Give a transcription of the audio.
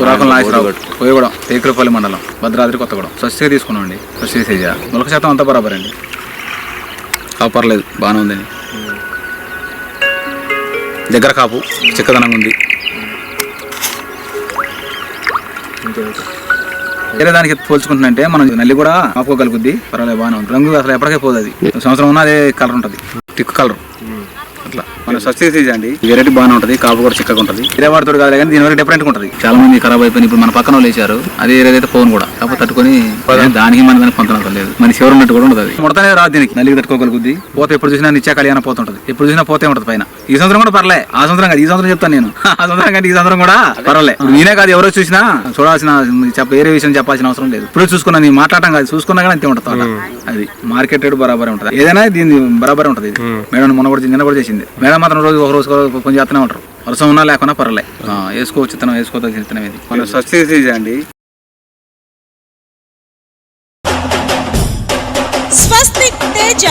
నాగేశ్వరరావు కోయగూడెం తేకులపల్లి మండలం భద్రాద్రి కొత్తగూడెం. స్వచ్ఛగా తీసుకున్నాం అండి స్వచ్ఛ తేజ మొలక శాతం అంతా బరాబర్ అండి. కాపు పర్లేదు బాగానే ఉందండి. దగ్గర కాపు చిక్కదనంగా ఉంది. వేరే దానికి పోల్చుకుంటుందంటే మనం నల్లి కూడా ఆపుకోగలుగుద్ది. పర్వాలేదు బాగానే ఉంది. రంగు అసలు ఎప్పటికే పోదు అది. సంవత్సరం ఉన్న అదే కలర్ ఉంటుంది. Thick colour. అట్లా. మన తేజ అండి. వెరైటీ బాగానే ఉంటుంది కాపు కూడా చిక్కగా ఉంటుంది. ఇదే వాడుతాడు కాదు కానీ దీని వరకు డిఫరెంట్ ఉంటుంది. చాలా మంది ఖరాబ్ అయిపోయింది ఇప్పుడు మన పక్కన వేసారు అదే ఏదైతే ఫోన్ కూడా. కాకపోతే తట్టుకొని దానికి మన దానికి కొంత లేదు. మన చివరి ఉన్నట్టు కూడా ఉంటుంది ముడతనే రాదు దీనికి. నల్లికి తట్టుకోగలుగుద్ది. పోతే ఎప్పుడు చూసినా నిత్య కళ్యాణ పోతుంటది ఎప్పుడు చూసినా పోతే ఉంటుంది పైన. ఈ సంవత్సరం కూడా పర్లే. ఆ సంవత్సరం కాదు ఈ సంవత్సరం చెప్తాను నేను. ఆ సంవత్సరం కానీ ఈ సంవత్సరం కూడా ఇప్పుడు నేనే కాదు ఎవరో చూసినా చూడాల్సిన చెప్ప వేరే విషయం చెప్పాల్సిన అవసరం లేదు. ఇప్పుడు చూసుకున్నా నేను మాట్లాడటం కాదు. చూసుకున్నా కానీ అంతే ఉంటుంది. అది మార్కెట్ రేట్ బరాబరే ఉంటుంది. ఏదైనా దీన్ని బరాబరే ఉంటుంది. మేడం మొన్న కూడా నిన్న కూడా చేసింది. మేడం మాత్రం రోజు ఒక రోజు కొంచెం చేస్తూనే ఉంటారు. వర్షం ఉన్నా లేకున్నా పర్లే ఆ, వేసుకోవచ్చు విత్తనం వేసుకోదగ్గర విత్తనం ఇది మన స్వచ్ఛ అండి. స్వస్తిక్